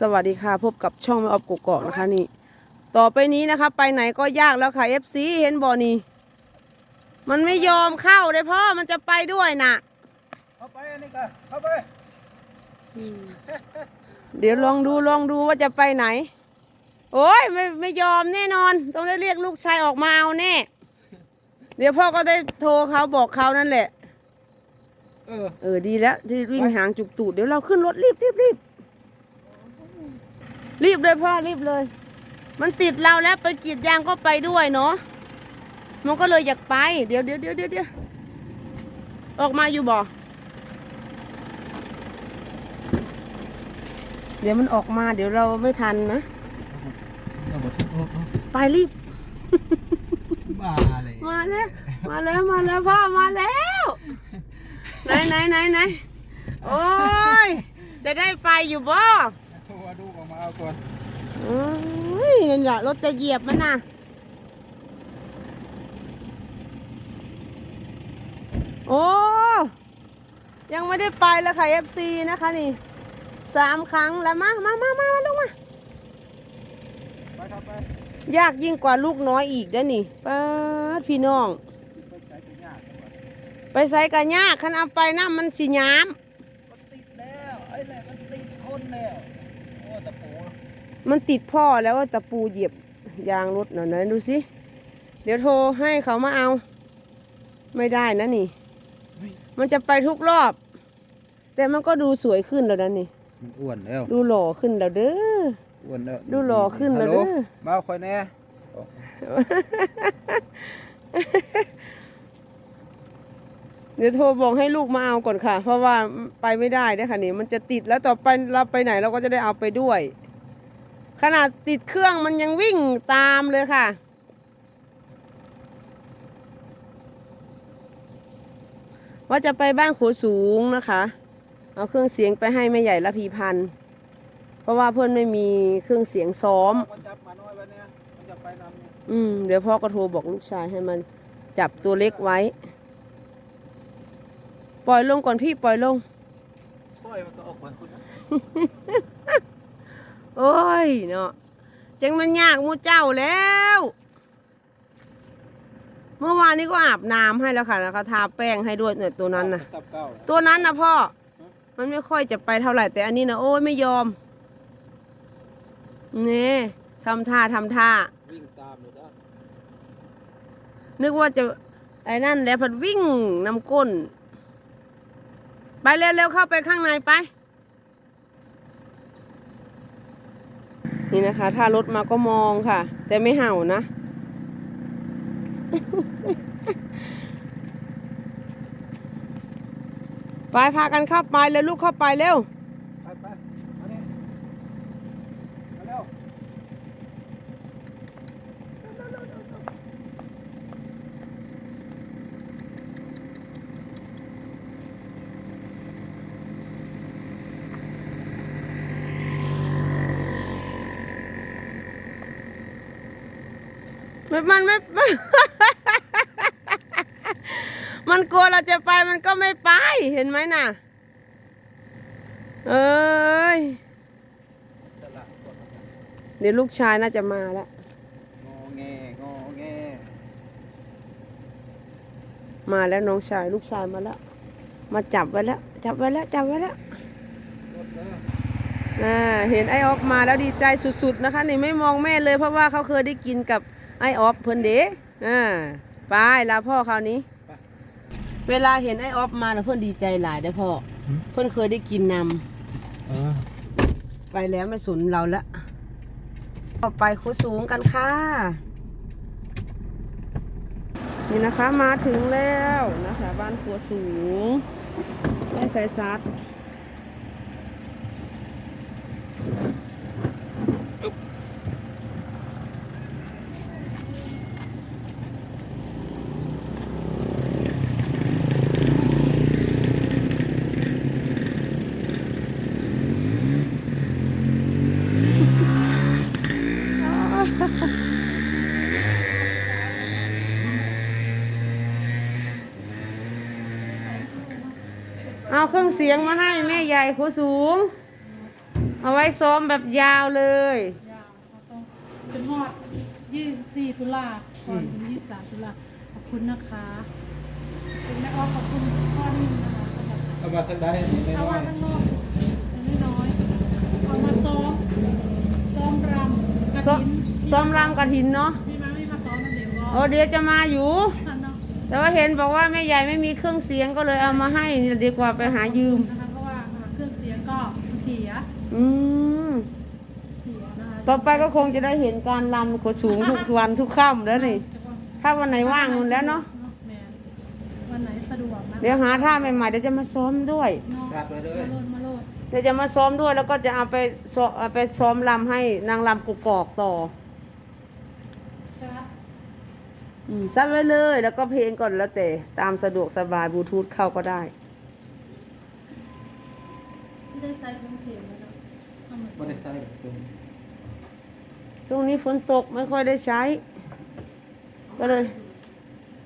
สวัสดีค่ะพบกับช่องไม่ออบกกอกนะคะนี่ ต่อไปนี้นะคะ ไปไหนก็ยากแล้วค่ะ FC เห็นบอนี่มันไม่ยอมเข้าเลยพ่อมันจะไปด้วยน่ะเข้าไปอันนี้ก็เข้าไปเดี๋ยวลองดูลองดูว่าจะไปไหน โอ้ยไม่ไม่ยอมแน่นอน ต้องได้เรียกลูกชายออกมาเอาแน่ เดี๋ยวพ่อก็ได้โทรเขาบอกเขานั่นแหละ เออ เออดีแล้วที่วิ่งหางจุกตูดเดี๋ยวเราขึ้นรถรีบรีบรีบ รีบเลยพ่อรีบเลย มันติดเราแล้วไปกรีดยางก็ไปด้วยเนาะมันก็เลยอยากไป เดี๋ยวเดี๋ยวเดี๋ยวเดี๋ยวเดี๋ยวออกมาอยู่บ่เดี๋ยวมันออกมา เดี๋ยวเราไม่ทันนะเอาหมดโอ้โอ้ไปรีบบ้าเลยมาแล้วมาแล้วมาแล้วพ่อมาแล้วไหนไหนไหนไหนโอ้ยจะได้ไปอยู่บ่โทรดูออ กมาเอาก่อนโอ้ยนั่นแหละรถจะเหยียบมันนะโอ้ยังไม่ได้ไปเลยค่ะ FC นะคะนี่สามครั้งแล้วมามามามามาลงมาไปครับไปยากยิ่งกว่าลูกน้อยอีกเด้อนี่ป้าดพี่น้องไปใช้ที่ยากจังหวะไปใส่กันยากคันเอาไปน้ำมันสิย้มันติดแล้วไอ้แหละมันติดคนแล้วโอ้ตะปูำ มันติดพ่อแล้วว่าตะปูเหยียบยางรถหน่อยนะดูสิ เดี๋ยวโทรให้เขามาเอา ไม่ได้นะนี่ มันจะไปทุกรอบ แต่มันก็ดูสวยขึ้นแล้วนะนี่มันอ้วนแล้ว ดูหล่อขึ้นแล้วเด้ออ้วนแล้วดูหล่อขึ้นแล้วฮัลโหเด้อมาเอาคอยแน่เดี๋ยวโทรบอกให้ลูกมาเอาก่อนค่ะ เพราะว่าไปไม่ได้เด้อค่ะนี่มันจะติดแล้วต่อไปเราไปไหนเราก็จะได้เอาไปด้วย ขนาดติดเครื่องมันยังวิ่งตามเลยค่ะ ว่าจะไปบ้านโขสูงนะคะ เอาเครื่องเสียงไปให้แม่ใหญ่ละพีพันธ์เพราะว่าเพื่อนไม่มีเครื่องเสียงซ้อมมันจับมาน้อยวันเนี้ยมันจะไปนำเนี่ยอืม เดี๋ยวพ่อก็โทรบอกลูกชายให้มันจับตัวเล็กไว้ ปล่อยลงก่อนพี่ปล่อยลงค่อยมันก็ออกมาคุณนะ โอ้ยเนาะจังมันยากหมูเจ้าแล้ว เมื่อวานนี้ก็อาบน้ำให้แล้วค่ะแล้วก็ทาแป้งให้ด้วยเนี่ยตัวนั้นนะสับเก้าตัวนั้นนะพ่อ มันไม่ค่อยจะไปเท่าไหร่แต่อันนี้นะโอ้ยไม่ยอมนี่ทำท่าทำท่า วิ่งตามเลยนะนึกว่าจะไอ้นั่นแล้วพัดวิ่งน้ำก้น ไปเร็วๆเข้าไปข้างในไป นี่นะคะ ถ้ารถมาก็มองค่ะ แต่ไม่เห่านะ ไปพากันเข้าไปแล้วลูกเข้าไปเร็ว ไปไปมาเนี่ยมาเร็ว มันมันไม่ มันกลัวเราจะไปมันก็ไม่ไปเห็นไหมน่ะ เอ้ยตลาดกดเดี๋ยวลูกชายน่าจะมาแล้วงอแงงอแงมาแล้วน้องชายลูกชายมาแล้ว มาจับไว้แล้ว จับไว้แล้ว จับไว้แล้วรถเด้ออ่าเห็นไอออฟมาแล้วดีใจสุดๆนะคะนี่ไม่มองแม่เลยเพราะว่าเขาเคยได้กินกับ ไอออฟเพิ่นเด้อ่าไปลาพ่อคราวนี้ เวลาเห็นไอออฟมาแล้วเพิ่นดีใจหลายได้อพ่อเพิ่นเคยได้กินนำเออไปแล้วไม่สนเราละต่อไปโคสูงกันค่ะ นี่นะคะมาถึงแล้วนะคะ บ้านครัวสูงแม่สายซัด เอาเครื่องเสียงมาให้แม่ใหญ่ครัวสูง เอาไว้ซ้อมแบบยาวเลย ยาวเราต้องจนฮอด24ตุลาก่อนถึง23ตุลาขอบคุณนะคะเป็นแม่ออฟขอบคุณพ่อนิ่มนะคะสำหรับเอามาทันได้นิดเอาน้อมาย ข้างนอกเป็นน้อยๆเอามาซ้อมซ้อมรำกระซ้อมถินซ้อมรำกระถินเนาะ พี่มาไม่มาซ้อมนะเดี๋ยวรอโอ้เดี๋ยวจะมาอยู่ท่านเนาะ แต่ว่าเห็นบอกว่าแม่ใหญ่ไม่มีเครื่องเสียงก็เลยเอามาให้ดีกว่าไปหายืมนะคะเพราะว่าเครื่องเสียงก็เสียอืมเสียนะคะต่อไปก็คงจะได้เห็นการลำขดสูงทุกวันทุกค่ำแล้วนี่ ถ้าวันไหนว่างนู่นแล้วเนาะแม่วันไหนสะดวกนะเดี๋ยวหาท่าใหม่ๆเดี๋ยวจะมาซ้อมด้วยเนาะชัดไปเลย มาโลดมาโลด เดี๋ยวจะมาซ้อมด้วยแล้วก็จะเอาไปซ้อเอาไปซ้อมลำให้นางลำกุกกอกต่อ ชัด อืม ซัดไว้เลย แล้วก็เพลงก่อนแล้วแต่ตามสะดวกสบายบลูทูธเข้าก็ได้ไม่ได้ใส่เครื่องเสียงเลยเนาะเอามาไม่ได้ใส่ตรงช่วงนี้ฝนตกไม่ค่อยได้ใช้ ก็เลย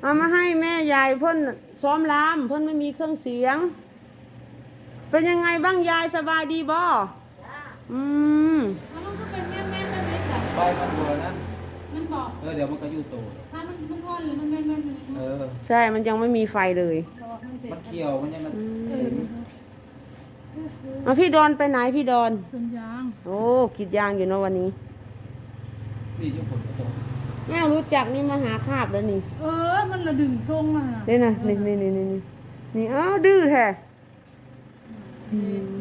เอามาให้แม่ยายเพิ่นซ้อมลำเพิ่นไม่มีเครื่องเสียง เป็นยังไงบ้างยายสบายดีบ่อืม แล้วมันก็เป็นแม่แม่แม่เล็กอะใบมันบัวนะมันบอก เออเดี๋ยวมันก็อยู่โตถ้า มันมันทอดหรือมันแม่แม่แม่เออใช่มันยังไม่มีไฟเลยบอกมันเป็นมันเขียวมันยังมันอืมเห็นเอาพี่ดอนไปไหนพี่ดอน ส่วนยางโอ้กรีดยางอยู่เนาะวันนี้นี่ยุ่งผลกระตกแม่รู้จักนี่มาหาคาบแล้วนี่เออ มันระดึงทรงอะนี่นะนี่นี่นี่นี่นี่นี่อ้าวดื้อแท้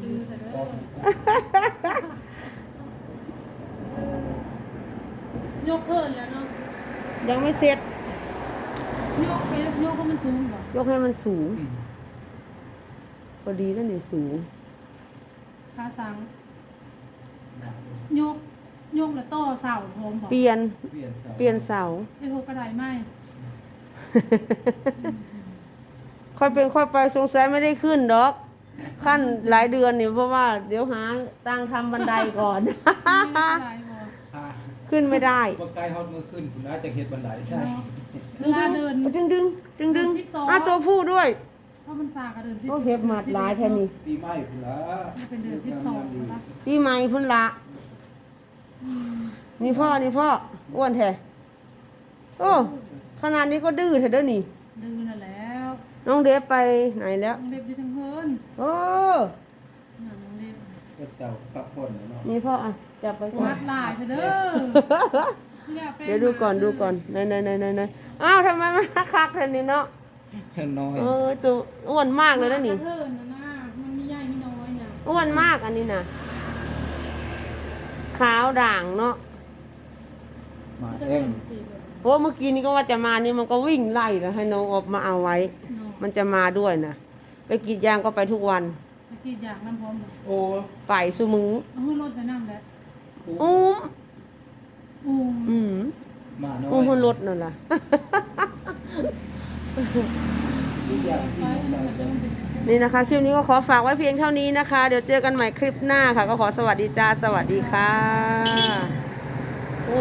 ดื้อแต่เด้อยกเพิ่นแล้วเนาะยังไม่เสร็จย กไปยกก็มันสูงกว่ายกให้มันสูงอืมพอดีแล้วนี่สูง ขาสังยกยกแล้วต่อเสาโฮมบอกเปลี่ยน เปลี่ยนสาเปลี่ยนเสา ไอ้โหกระไดไหมค่อยเป็นค่อยไปสงสัยไม่ได้ขึ้นดอก ขั้นหลายเดือนนี่เพราะว่า เดี๋ยวหาตังค์ทำบันไดก่อน ไม่ได้กระไดบอกอ่า ขึ้นไม่ได้ว่าใกล้ฮอดมือขึ้นคุณน่าจะเห็ดบันไดใช่เนาะเวลาเดิน ดึงดึงดึงดึงสิบสอง อะตัวผู้ด้วยเพราะมันสากระเดินสิโอ้เห็บหมัดหลายแท่นี่ปีใหม่คุณละมันเป็นเดือนสิบสองนะปีใหม่พุ่นละอืมนี่พ่อนี่พ่ออ้วนแท้โอ้ขนาดนี้ก็ดื้อแท้เด้อนี่ดื้อน่ะแล้วน้องเดฟไปไหนแล้ว น้องเด็บอยู่ทั้งเพิ่นโอ้น่ะน้องเด็บก็เจ้าพักผ่อนเนาะนี่พ่ออะ จับไปก่อวันดลายเถอะเด้ออย่าไปเดี๋ยวดูก่อนดูก่อนไหนไหนไหนไหนไหนอ้าวทำไมมันคักแท่นี่เนาะน้อยเออตัวอ้วนมากเลยนะนี่ กระเทินนะนะมันมีใหญ่มีน้อยน่ะอ้วนมากอันนี้นะขาวด่างเนาะมาก็จะเอเป็งนสีแบบโอ้เมื่อกี้นี้ก็ว่าจะมานี่มันก็วิ่งไล่แล้วให้น้องออกมาเอาไว้ เนาะมันจะมาด้วยนะไปกรีดยางก็ไปทุกวัน ตะกี้อยากน้ำพร้อมบ่โอ้ไปสุมือเอาขึ้นรถไปนั่งแล้ว อุ้มอุ้มอืมมาน้อยอุ้มคนรถนั่นล่ะที่อยากไปที่อันอยานั้นกมันจะมันเป็นนี่นะคะ คลิปนี้ก็ขอฝากไว้เพียงเท่านี้นะคะ เดี๋ยวเจอกันใหม่คลิปหน้าค่ะ ก็ขอสวัสดีจ้า สวัสดีค่ะ โอ้